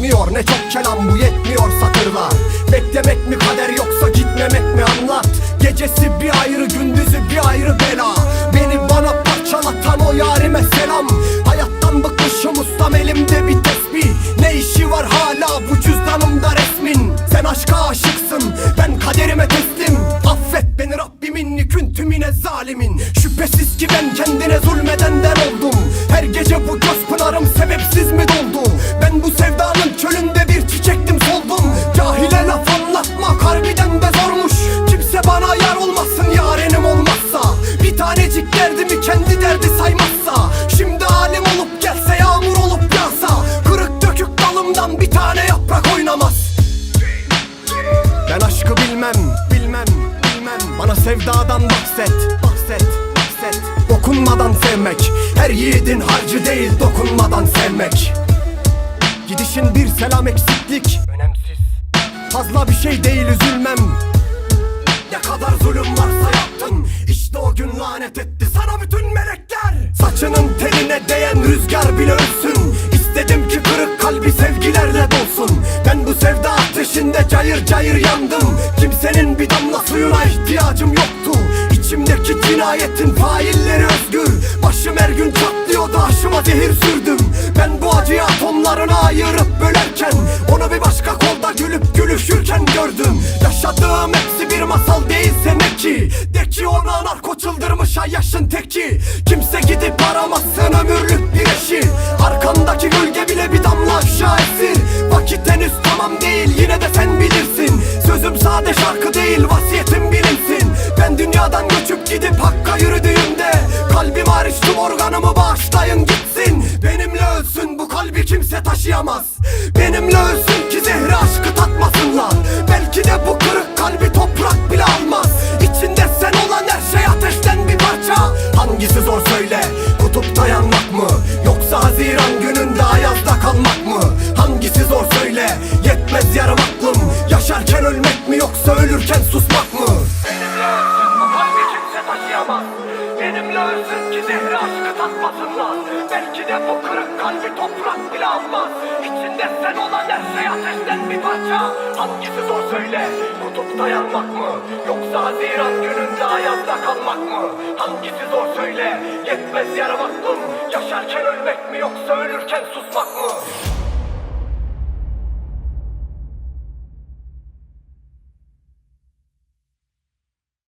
Ne çok kelam bu yetmiyor satırlar. Beklemek mi kader yoksa gitmemek mi? Anlat. Gecesi bir ayrı gündüzü bir ayrı bela. Beni bana parçalatan o yarime selam. Hayattan bıkmışım ustam elimde bir tesbih. Ne işi var hala bu cüzdanımda resmin? Sen aşka aşıksın ben kaderime teslim. Affet beni Rabbimin yükün tümüne zalimin. Şüphesiz ki ben kendine zulmedenden oldum. Her gece bu göz pınarım sebepsiz mi doldu ben aşkı bilmem, bilmem, bilmem. Bana sevdadan bahset, bahset, bahset. Dokunmadan sevmek. Her yiğidin harcı değil dokunmadan sevmek. Gidişin bir selam eksiklik. Önemsiz. Fazla bir şey değil üzülmem. Ne kadar zulüm varsa yaptın İşte o gün lanet etti sana bütün melekler. Saçının teline değen rüzgar bile ölsün ateşinde cayır cayır yandım. Kimsenin bir damla suyuna ihtiyacım yoktu. İçimdeki cinayetin failleri özgür. Başım her gün çatlıyordu aşıma zehir sürdüm. Ben bu acıyı atomlarına ayırıp bölerken Onu bir başka kolda gülüp gülüşürken gördüm. Yaşadığım hepsi bir masal değilse ne ki De ki ona narko çıldırmış ay yaşın teki. Kimse gidip aramazsın ömürlük bir eşi. Arkandaki gölge Sözüm sade şarkı değil vasiyetim bilinsin. Ben dünyadan göçüp gidip hakka yürüdüğümde Kalbim hariç tüm organımı bağışlayın gitsin. Benimle ölsün bu kalbi kimse taşıyamaz. Benimle ölsün ki zehri aşkı tatmasınlar. Belki de bu kırık kalbi toprak bile almaz. İçinde sen olan her şey ateşten bir parça. Hangisi zor söyle kutupta yanmak mı Belki de bu kırık kalbi toprak bile almaz. İçinde sen olan her şey ateşten bir parça. Hangisi zor söyle kutupta yanmak mı? Yoksa haziran gününde ayazda kalmak mı? Hangisi zor söyle yetmez yarım aklım Yaşarken ölmek mi yoksa ölürken susmak mı